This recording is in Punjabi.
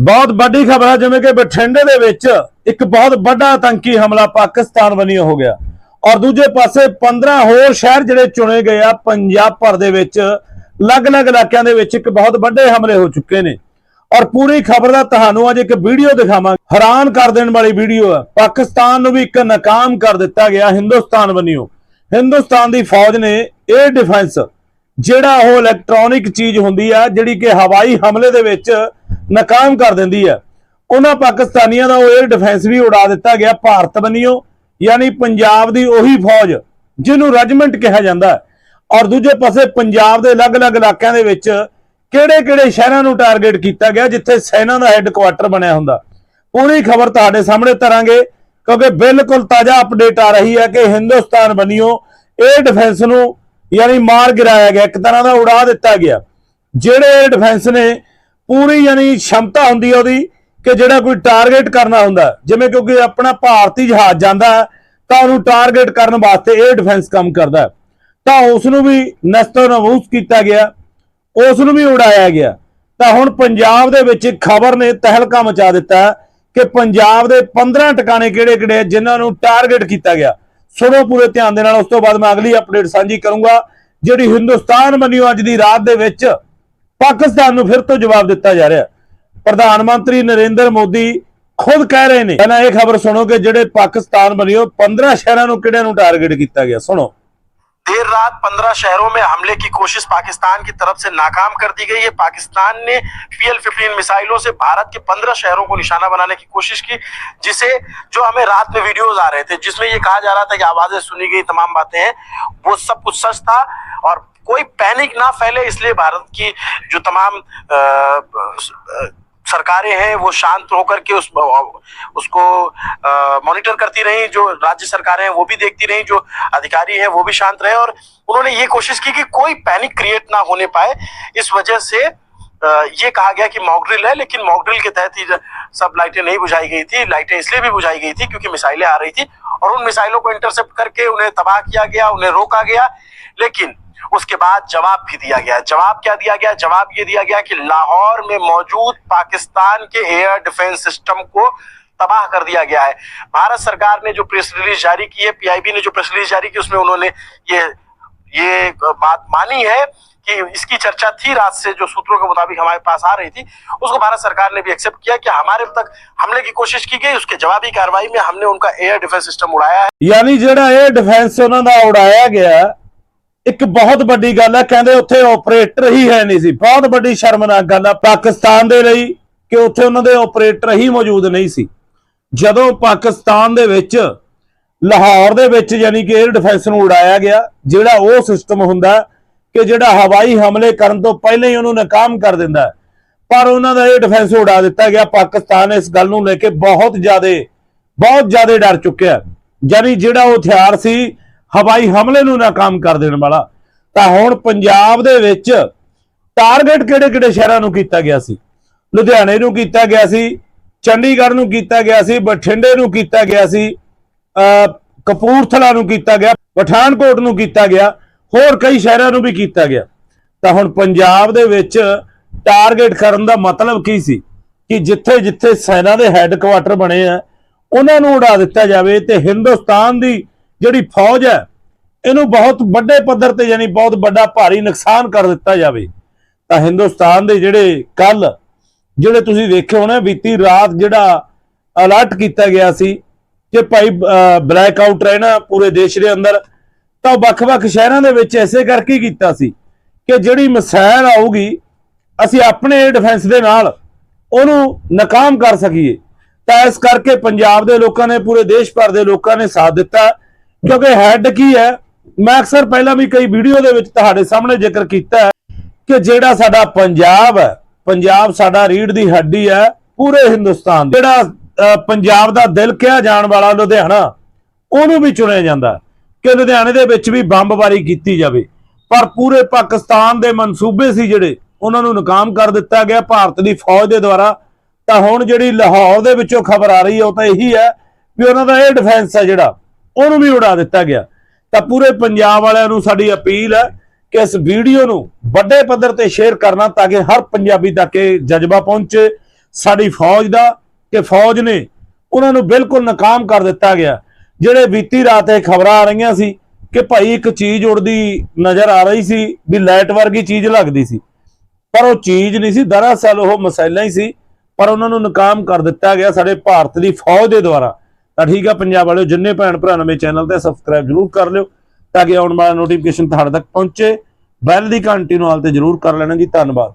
ਬਹੁਤ ਵੱਡੀ ਖਬਰ ਹੈ ਜਿਵੇਂ ਕਿ ਬਠਿੰਡੇ ਦੇ ਵਿੱਚ ਇੱਕ ਬਹੁਤ ਵੱਡਾ ਆਤੰਕੀ ਹਮਲਾ ਪਾਕਿਸਤਾਨ ਵੱਲੋਂ ਹੋ ਗਿਆ। ਔਰ ਦੂਜੇ ਪਾਸੇ 15 ਹੋਰ ਸ਼ਹਿਰ ਜਿਹੜੇ ਚੁਣੇ ਗਏ ਆ, ਪੰਜਾਬ ਭਰ ਦੇ ਵਿੱਚ, ਅਲੱਗ-ਅਲੱਗ ਇਲਾਕਿਆਂ ਦੇ ਵਿੱਚ ਇੱਕ ਬਹੁਤ ਵੱਡੇ ਹਮਲੇ ਹੋ ਚੁੱਕੇ ਨੇ। ਔਰ ਪੂਰੀ ਖਬਰ ਦਾ ਤੁਹਾਨੂੰ ਅੱਜ ਇੱਕ ਵੀਡੀਓ ਦਿਖਾਵਾਂਗੇ। ਹੈਰਾਨ ਕਰ ਦੇਣ ਵਾਲੀ ਵੀਡੀਓ ਹੈ ਪਾਕਿਸਤਾਨ ਨੂੰ ਵੀ ਇੱਕ ਨਾਕਾਮ ਕਰ ਦਿੱਤਾ ਗਿਆ ਹਿੰਦੁਸਤਾਨ ਵੱਲੋਂ। ਹਿੰਦੁਸਤਾਨ ਦੀ ਫੌਜ ਨੇ 에ਅਰ ਡਿਫੈਂਸ ਜਿਹੜਾ ਉਹ ਇਲੈਕਟ੍ਰੋਨਿਕ ਚੀਜ਼ ਹੁੰਦੀ ਆ, ਜਿਹੜੀ ਕਿ ਹਵਾਈ ਹਮਲੇ ਦੇ ਵਿੱਚ ਨਾਕਾਮ ਕਰ ਦਿੰਦੀ ਹੈ ਉਹਨਾਂ ਪਾਕਿਸਤਾਨੀਆਂ ਦਾ ਉਹ 에ਅਰ ਡਿਫੈਂਸ ਵੀ ਉਡਾ ਦਿੱਤਾ ਗਿਆ, ਭਾਰਤ ਵੱਲੋਂ ਯਾਨੀ ਪੰਜਾਬ ਦੀ ਉਹੀ ਫੌਜ, ਜਿਹਨੂੰ ਰੈਜੀਮੈਂਟ ਕਿਹਾ ਜਾਂਦਾ। ਹੈ। ਔਰ ਦੂਜੇ ਪਾਸੇ ਪੰਜਾਬ ਦੇ ਅਲੱਗ-ਅਲੱਗ ਇਲਾਕਿਆਂ ਦੇ ਵਿੱਚ ਕਿਹੜੇ-ਕਿਹੜੇ ਸ਼ਹਿਰਾਂ ਨੂੰ ਟਾਰਗੇਟ ਕੀਤਾ ਗਿਆ, ਜਿੱਥੇ ਸੈਨਾ ਦਾ ਹੈੱਡਕੁਆਟਰ ਬਣਿਆ ਹੁੰਦਾ। ਪੂਰੀ ਖਬਰ ਤੁਹਾਡੇ ਸਾਹਮਣੇ ਤਰਾਂਗੇ, ਕਿਉਂਕਿ ਬਿਲਕੁਲ ਤਾਜ਼ਾ ਅਪਡੇਟ ਆ ਰਹੀ ਹੈ ਕਿ ਹਿੰਦੁਸਤਾਨ ਵੱਲੋਂ ਇਹ ਡਿਫੈਂਸ ਨੂੰ, ਯਾਨੀ ਮਾਰ ਗਿਰਾਇਆ ਗਿਆ, ਇੱਕ ਤਰ੍ਹਾਂ ਦਾ ਉਡਾ ਦਿੱਤਾ ਗਿਆ। ਜਿਹੜੇ ਡਿਫੈਂਸ ਨੇ ਪੂਰੀ ਯਾਨੀ ਸ਼ਮਤਾ ਹੁੰਦੀ ਹੈ ਉਹਦੀ ਕਿ ਜਿਹੜਾ ਕੋਈ ਟਾਰਗੇਟ ਕਰਨਾ ਹੁੰਦਾ। ਜਿਵੇਂ ਕਿਉਂਕਿ ਆਪਣਾ ਭਾਰਤੀ ਜਹਾਜ਼ ਜਾਂਦਾ ਹੈ, ਤਾਂ ਉਹਨੂੰ ਟਾਰਗੇਟ ਕਰਨ ਵਾਸਤੇ ਇਹ ਡਿਫੈਂਸ ਕੰਮ ਕਰਦਾ ਤਾਂ ਉਸ ਨੂੰ ਵੀ ਨਸਤੋ ਨਵੂਸ ਕੀਤਾ ਗਿਆ ਉਸ ਨੂੰ ਵੀ ਉਡਾਇਆ ਗਿਆ। ਤਾਂ ਹੁਣ ਪੰਜਾਬ ਦੇ ਵਿੱਚ ਇੱਕ ਖਬਰ ਨੇ ਤਹਿਲਕਾ ਮਚਾ ਦਿੱਤਾ ਕਿ ਪੰਜਾਬ ਦੇ 15 ਟਿਕਾਣੇ ਕਿਹੜੇ-ਕਿਹੜੇ ਆ ਜਿਨ੍ਹਾਂ ਨੂੰ ਟਾਰਗੇਟ ਕੀਤਾ ਗਿਆ। ਸੁਣੋ ਪੂਰੇ ਧਿਆਨ ਦੇ ਨਾਲ ਉਸ ਤੋਂ ਬਾਅਦ ਮੈਂ ਅਗਲੀ ਅਪਡੇਟ ਸਾਂਝੀ ਕਰੂੰਗਾ ਜਿਹੜੀ ਹਿੰਦੁਸਤਾਨ ਵੱਲੋਂ ਅੱਜ ਦੀ ਰਾਤ ਦੇ ਵਿੱਚ ਪਾਕਿਸਤਾਨ ਨੂੰ ਫਿਰ ਤੋਂ ਜਵਾਬ ਦਿੱਤਾ ਜਾ ਰਿਹਾ ਹੈ। ਪ੍ਰਧਾਨ ਮੰਤਰੀ ਨਰਿੰਦਰ ਮੋਦੀ ਖੁਦ ਕਹਿ ਰਹੇ ਨੇ ਪਹਿਲਾਂ ਇਹ ਖਬਰ ਸੁਣੋ ਕਿ ਜਿਹੜੇ ਪਾਕਿਸਤਾਨ ਵੱਲੋਂ 15 ਸ਼ਹਿਰਾਂ ਨੂੰ ਕਿਹੜਿਆਂ ਨੂੰ ਟਾਰਗੇਟ ਕੀਤਾ ਗਿਆ ਸੁਣੋ देर रात 15 शहरों में हमले की कोशिश पाकिस्तान की तरफ से नाकाम कर दी गई है पाकिस्तान ने पीएल 15 मिसाइलों से भारत के 15 शहरों को निशाना बनाने की कोशिश की जिसे जो हमें रात में वीडियोस आ रहे थे जिसमें ये कहा जा रहा था कि आवाजें सुनी गई तमाम बातें हैं वो सब कुछ सच था और कोई पैनिक ना फैले इसलिए भारत की जो तमाम सरकारें हैं, वो शांत होकर के उस उसको मॉनिटर करती रही, जो राज्य सरकारें हैं, वो भी देखती रही, जो अधिकारी हैं, वो भी शांत रहे और उन्होंने ये कोशिश की कि कोई पैनिक क्रिएट ना होने पाए। इस वजह से ये कहा गया कि मॉकड्रिल है, लेकिन मॉकड्रिल के तहत ही सब लाइटें नहीं बुझाई गई थी। लाइटें इसलिए भी बुझाई गई थी क्योंकि मिसाइलें आ रही थी और उन मिसाइलों को इंटरसेप्ट करके उन्हें तबाह किया गया, उन्हें रोका गया। लेकिन उसके बाद जवाब भी दिया गया। जवाब क्या दिया गया? जवाब ये दिया गया कि लाहौर में मौजूद पाकिस्तान के एयर डिफेंस सिस्टम को तबाह कर दिया गया है। भारत सरकार ने जो प्रेस रिलीज़ जारी की है पीआईबी ने जो प्रेस रिलीज़ जारी की, उसमें उन्होंने ये ये बात मानी है की इसकी चर्चा थी रात से, जो सूत्रों के मुताबिक हमारे पास आ रही थी। उसको भारत सरकार ने भी एक्सेप्ट किया कि हमारे तक हमले की कोशिश की गई, उसके जवाबी कार्रवाई में हमने उनका एयर डिफेंस सिस्टम उड़ाया है। यानी ਜਿਹੜਾ 에ਅਰ ਡਿਫੈਂਸ ਉਹਨਾਂ ਦਾ ਉਡਾਇਆ ਗਿਆ ਇੱਕ ਬਹੁਤ ਵੱਡੀ ਗੱਲ ਹੈ ਕਹਿੰਦੇ ਉੱਥੇ ਆਪਰੇਟਰ ਹੀ ਹੈ ਨਹੀਂ ਸੀ ਬਹੁਤ ਵੱਡੀ ਸ਼ਰਮਨਾਕ ਗੱਲ ਹੈ ਪਾਕਿਸਤਾਨ ਦੇ ਲਈ ਕਿ ਉੱਥੇ ਉਹਨਾਂ ਦੇ ਆਪਰੇਟਰ ਹੀ ਮੌਜੂਦ ਨਹੀਂ ਸੀ ਜਦੋਂ ਪਾਕਿਸਤਾਨ ਦੇ ਵਿੱਚ ਲਾਹੌਰ ਦੇ ਵਿੱਚ ਯਾਨੀ ਕਿ 에ਅਰ ਡਿਫੈਂਸ ਨੂੰ ਉਡਾਇਆ ਗਿਆ ਜਿਹੜਾ ਉਹ ਸਿਸਟਮ ਹੁੰਦਾ ਕਿ ਜਿਹੜਾ ਹਵਾਈ ਹਮਲੇ ਕਰਨ ਤੋਂ ਪਹਿਲਾਂ ਹੀ ਉਹਨੂੰ ਨਾਕਾਮ ਕਰ ਦਿੰਦਾ ਹੈ। ਪਰ ਉਹਨਾਂ ਦਾ ਇਹ ਡਿਫੈਂਸ ਉਡਾ ਦਿੱਤਾ ਗਿਆ। ਪਾਕਿਸਤਾਨ ਇਸ ਗੱਲ ਨੂੰ ਲੈ ਕੇ ਬਹੁਤ ਜ਼ਿਆਦਾ ਬਹੁਤ ਜ਼ਿਆਦਾ ਡਰ ਚੁੱਕਿਆ ਯਾਨੀ ਜਿਹੜਾ ਉਹ ਹਥਿਆਰ ਸੀ, ਹਵਾਈ ਹਮਲੇ ਨੂੰ ਨਾਕਾਮ ਕਰ ਦੇਣ ਵਾਲਾ। ਤਾਂ ਹੁਣ ਪੰਜਾਬ ਦੇ ਵਿੱਚ ਟਾਰਗੇਟ ਕਿਹੜੇ-ਕਿਹੜੇ ਸ਼ਹਿਰਾਂ ਨੂੰ ਕੀਤਾ ਗਿਆ ਸੀ? ਲੁਧਿਆਣੇ ਨੂੰ ਕੀਤਾ ਗਿਆ ਸੀ, ਚੰਡੀਗੜ੍ਹ ਨੂੰ ਕੀਤਾ ਗਿਆ ਸੀ, ਬਠਿੰਡੇ ਨੂੰ ਕੀਤਾ ਗਿਆ ਸੀ, ਅਹ ਕਪੂਰਥਲਾ ਨੂੰ ਕੀਤਾ ਗਿਆ, ਪਠਾਨਕੋਟ ਨੂੰ ਕੀਤਾ ਗਿਆ। ਹੋਰ ਕਈ ਸ਼ਹਿਰਾਂ ਨੂੰ ਵੀ ਕੀਤਾ ਗਿਆ। ਤਾਂ ਹੁਣ ਪੰਜਾਬ ਦੇ ਵਿੱਚ ਟਾਰਗੇਟ ਕਰਨ ਦਾ ਮਤਲਬ ਕੀ ਸੀ? ਕਿ ਜਿੱਥੇ ਜਿੱਥੇ ਸੈਨਾ ਦੇ ਹੈੱਡਕੁਆਟਰ ਬਣੇ ਆ, ਉਹਨਾਂ ਨੂੰ ਉਡਾ ਦਿੱਤਾ ਜਾਵੇ ਤੇ ਹਿੰਦੁਸਤਾਨ ਦੀ ਜਿਹੜੀ ਫੌਜ ਹੈ, ਇਹਨੂੰ ਬਹੁਤ ਵੱਡੇ ਪੱਧਰ ਤੇ ਯਾਨੀ ਬਹੁਤ ਵੱਡਾ ਭਾਰੀ ਨੁਕਸਾਨ ਕਰ ਦਿੱਤਾ ਜਾਵੇ। ਤਾਂ ਹਿੰਦੁਸਤਾਨ ਦੇ ਜਿਹੜੇ ਕੱਲ ਜਿਹੜੇ ਤੁਸੀਂ ਵੇਖੇ ਹੋਣੇ, ਬੀਤੀ ਰਾਤ ਜਿਹੜਾ ਅਲਰਟ ਕੀਤਾ ਗਿਆ ਸੀ ਕਿ ਭਾਈ ਬਲੈਕ ਆਊਟ ਰਹਿਣਾ ਪੂਰੇ ਦੇਸ਼ ਦੇ ਅੰਦਰ ਤਾਂ ਉਹ ਵੱਖ-ਵੱਖ ਸ਼ਹਿਰਾਂ ਦੇ ਵਿੱਚ ਐਸੇ ਕਰਕੇ ਕੀਤਾ ਸੀ ਕਿ ਜਿਹੜੀ ਮਿਸਾਈਲ ਆਊਗੀ, ਅਸੀਂ ਆਪਣੇ ਡਿਫੈਂਸ ਦੇ ਨਾਲ ਉਹਨੂੰ ਨਾਕਾਮ ਕਰ ਸਕੀਏ। ਤਾਂ ਇਸ ਕਰਕੇ ਪੰਜਾਬ ਦੇ ਲੋਕਾਂ ਨੇ, ਪੂਰੇ ਦੇਸ਼ ਭਰ ਦੇ ਲੋਕਾਂ ਨੇ ਸਾਥ ਦਿੱਤਾ, ਕਿਉਂਕਿ ਹੈੱਡ ਕੀ ਹੈ, ਮੈਂ ਅਕਸਰ ਪਹਿਲਾਂ ਵੀ ਕਈ ਵੀਡੀਓ ਦੇ ਵਿੱਚ ਤੁਹਾਡੇ ਸਾਹਮਣੇ ਜ਼ਿਕਰ ਕੀਤਾ ਹੈ ਕਿ ਜਿਹੜਾ ਸਾਡਾ ਪੰਜਾਬ ਹੈ, ਪੰਜਾਬ ਸਾਡਾ ਰੀੜ ਦੀ ਹੱਡੀ ਹੈ, ਪੂਰੇ ਹਿੰਦੁਸਤਾਨ ਜਿਹੜਾ ਪੰਜਾਬ ਦਾ ਦਿਲ ਕਿਹਾ ਜਾਣ ਵਾਲਾ ਲੁਧਿਆਣਾ, ਉਹਨੂੰ ਵੀ ਚੁਣਿਆ ਜਾਂਦਾ ਕਿ ਲੁਧਿਆਣੇ ਦੇ ਵਿੱਚ ਵੀ ਬੰਬਬਾਰੀ ਕੀਤੀ ਜਾਵੇ। ਪਰ ਪੂਰੇ ਪਾਕਿਸਤਾਨ ਦੇ ਮਨਸੂਬੇ ਸੀ ਜਿਹੜੇ, ਉਹਨਾਂ ਨੂੰ ਨਾਕਾਮ ਕਰ ਦਿੱਤਾ ਗਿਆ ਭਾਰਤ ਦੀ ਫੌਜ ਦੇ ਦੁਆਰਾ। ਤਾਂ ਹੁਣ ਜਿਹੜੀ ਲਾਹੌਰ ਦੇ ਵਿੱਚੋਂ ਖਬਰ ਆ ਰਹੀ ਹੈ, ਉਹ ਤਾਂ ਇਹੀ ਹੈ ਵੀ ਉਹਨਾਂ ਦਾ ਇਹ ਡਿਫੈਂਸ ਹੈ ਜਿਹੜਾ, ਉਹਨੂੰ ਵੀ ਉਡਾ ਦਿੱਤਾ ਗਿਆ। ਤਾਂ ਪੂਰੇ ਪੰਜਾਬ ਵਾਲਿਆਂ ਨੂੰ ਸਾਡੀ ਅਪੀਲ ਹੈ ਕਿ ਇਸ ਵੀਡੀਓ ਨੂੰ ਵੱਡੇ ਪੱਧਰ ਤੇ ਸ਼ੇਅਰ ਕਰਨਾ ਤਾਂ ਕਿ ਹਰ ਪੰਜਾਬੀ ਤੱਕ ਇਹ ਜਜ਼ਬਾ ਪਹੁੰਚੇ। ਸਾਡੀ ਫੌਜ ਦਾ, ਕਿ ਫੌਜ ਨੇ ਉਹਨਾਂ ਨੂੰ ਬਿਲਕੁਲ ਨਾਕਾਮ ਕਰ ਦਿੱਤਾ ਗਿਆ। ਜਿਹੜੇ ਬੀਤੀ ਰਾਤ ਇਹ ਖਬਰਾਂ ਆ ਰਹੀਆਂ ਸੀ ਕਿ ਭਾਈ ਇੱਕ ਚੀਜ਼ ਉੜਦੀ ਨਜ਼ਰ ਆ ਰਹੀ ਸੀ ਵੀ ਲਾਈਟ ਵਰਗੀ ਚੀਜ਼ ਲੱਗਦੀ ਸੀ। ਪਰ ਉਹ ਚੀਜ਼ ਨਹੀਂ ਸੀ, ਦਰਅਸਲ ਉਹ ਮਸੈਲਾ ਹੀ ਸੀ, ਪਰ ਉਹਨਾਂ ਨੂੰ ਨਾਕਾਮ ਕਰ ਦਿੱਤਾ ਗਿਆ ਸਾਡੇ ਭਾਰਤ ਦੀ ਫੌਜ ਦੇ ਦੁਆਰਾ। ਤਾਂ ਠੀਕ ਆ ਪੰਜਾਬ ਵਾਲਿਓ, ਜਿੰਨੇ ਭੈਣ ਭਰਾ ਨਵੇਂ ਚੈਨਲ ਤੇ ਸਬਸਕ੍ਰਾਈਬ ਜਰੂਰ ਕਰ ਲਿਓ, ਤਾਂ ਕਿ ਆਉਣ ਵਾਲਾ ਨੋਟੀਫਿਕੇਸ਼ਨ ਤੁਹਾਡੇ ਤੱਕ ਪਹੁੰਚੇ। ਬੈਲ ਦੀ ਘੰਟੀ ਨੂੰ ਹਾਲ ਤੇ ਜਰੂਰ ਕਰ ਲੈਣਾ ਜੀ, ਧੰਨਵਾਦ।